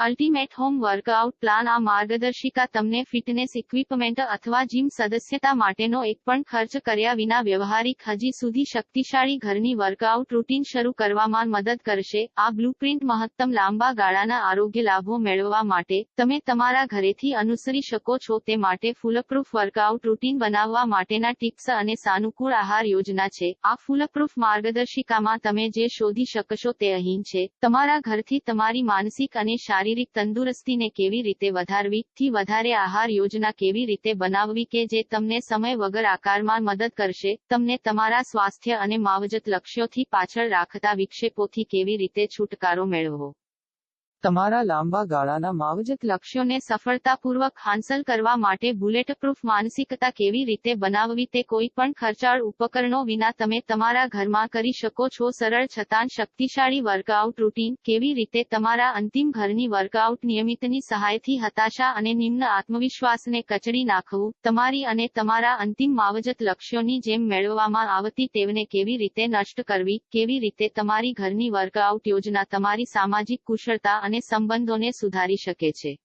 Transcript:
Ultimate home workout plan આ માર્ગદર્શિકા તમને ફિટનેસ ઇક્વિપમેન્ટ અથવા જીમ સદસ્યતા માટેનો એક પણ ખર્ચ કર્યા વિના વ્યવહારિક હજી સુધી શક્તિશાળી ઘરની વર્કઆઉટ રૂટીન શરૂ કરવામાં મદદ કરશે. આ બ્લુપ્રિન્ટ મહત્તમ લાંબા ગાળાના આરોગ્ય લાભો મેળવવા માટે તમે તમારા ઘરેથી અનુસરી શકો છો. તે માટે ફૂલપ્રૂફ વર્કઆઉટ રૂટીન બનાવવા માટેના ટિપ્સ અને સાનુકૂળ આહાર યોજના છે. આ ફૂલપ્રૂફ માર્ગદર્શિકામાં તમે જે શોધી શકશો તે અહીં છે. તમારા ઘરથી તમારી માનસિક અને શારીરિક તંદુરસ્તીને કેવી રીતે વધારવી, થી વધારે આહાર યોજના કેવી રીતે બનાવવી કે જે તમને સમય વગર આકારમાં મદદ કરશે, તમને તમારા સ્વાસ્થ્ય અને માવજત લક્ષ્યોથી પાછળ રાખતા વિક્ષેપોથી કેવી રીતે છુટકારો મેળવવો તમારા લાંબા ગાળાના માવજત લક્ષ્યોને સફળતાપૂર્વક હાંસલ કરવા માટે બુલેટ પ્રૂફ માનસિકતા કેવી રીતે બનાવવી તે કોઈ પણ ખર્ચાળ ઉપકરણો વિના તમે તમારા ઘરમાં કરી શકો છો. સરળ છતાં શક્તિશાળી વર્કઆઉટ રૂટીન કેવી રીતે તમારા અંતિમ ઘરની વર્કઆઉટ નિયમિતની સહાયથી હતાશા અને નિમ્ન આત્મવિશ્વાસને કચડી નાખવું, તમારી અને તમારા અંતિમ માવજત લક્ષ્યોની જેમ મેળવવામાં આવતી તેમને કેવી રીતે નષ્ટ કરવી, કેવી રીતે તમારી ઘરની વર્કઆઉટ યોજના, તમારી સામાજિક કુશળતા અને સંબંધોને સુધારી શકે છે.